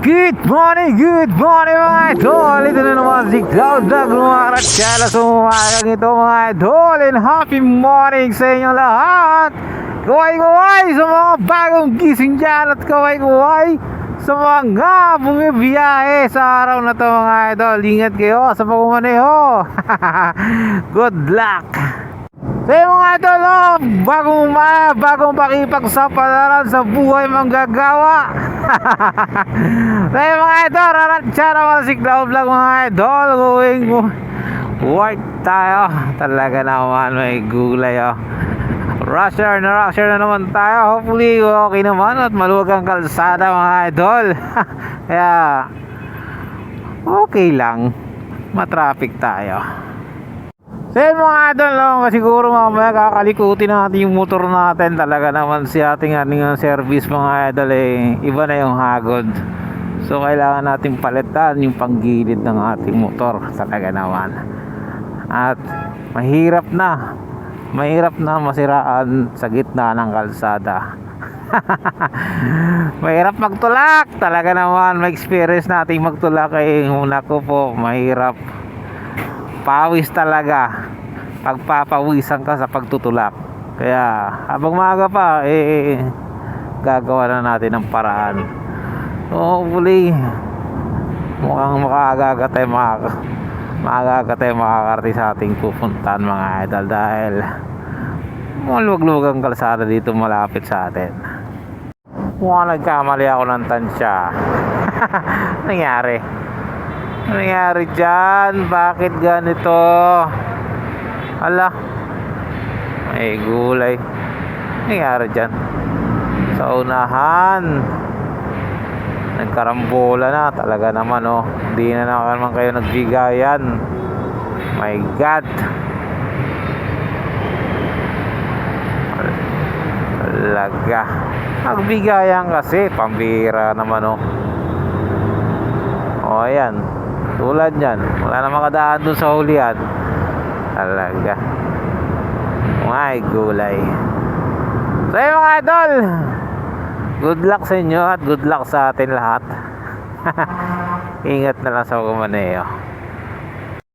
Good morning, good morning mga idol! Ito na naman si Cloud Vlog mga karatsela sa umagang ito mga idol and happy morning sa inyo lahat! Kaway-kaway sa mga bagong gising dyan at kaway-kaway sa mga bumibiyahe sa araw na to mga idol. Ingat kayo sa pagmamaneho! good luck! Yung mga idol, oh, bagong umaya, bagong pakipagsapalaran sa buhay manggagawa. yung mga idol, raransya naman si Cloud Vlog mga idol, going work tayo. Talaga naman may gulay oh. Rusher na rusher na naman tayo. Hopefully okay naman at maluwag ang kalsada mga idol. Kaya okay lang. Matraffic tayo. So yun mga idol, no? Siguro mamaya kakalikutin natin yung motor natin talaga naman si ating ating uh, service mga idol eh, iba na yung hagod. So kailangan natin palitan yung panggilid ng ating motor talaga naman. At mahirap na, mahirap na masiraan sa gitna ng kalsada. mahirap magtulak talaga naman may experience natin magtulak eh una ko po mahirap pawis talaga. Pagpapawisan ka sa pagtutulak. Kaya habang maaga pa eh gagawa na natin ng paraan. So hopefully mukhang makaaga tayo makaka maaga tayo makakarating sa ating pupuntahan mga idol dahil maluwag-luwag ang kalsada dito malapit sa atin. Mukhang nagkamali ako ng tansya. Nangyari nangyari dyan? Bakit ganito? Ala. May gulay. Nangyari dyan? Sa unahan. Nagkarambola na. Talaga naman oh. Hindi na naman kayo nagbigayan. My God. Talaga. Nagbigayan kasi. Pambira naman oh. O ayan. Tulad yan. Wala na makadaan dun sa hulihan. Talaga. May gulay. So yun mga idol. Good luck sa inyo at good luck sa atin lahat. Ingat na lang sa kumaneyo.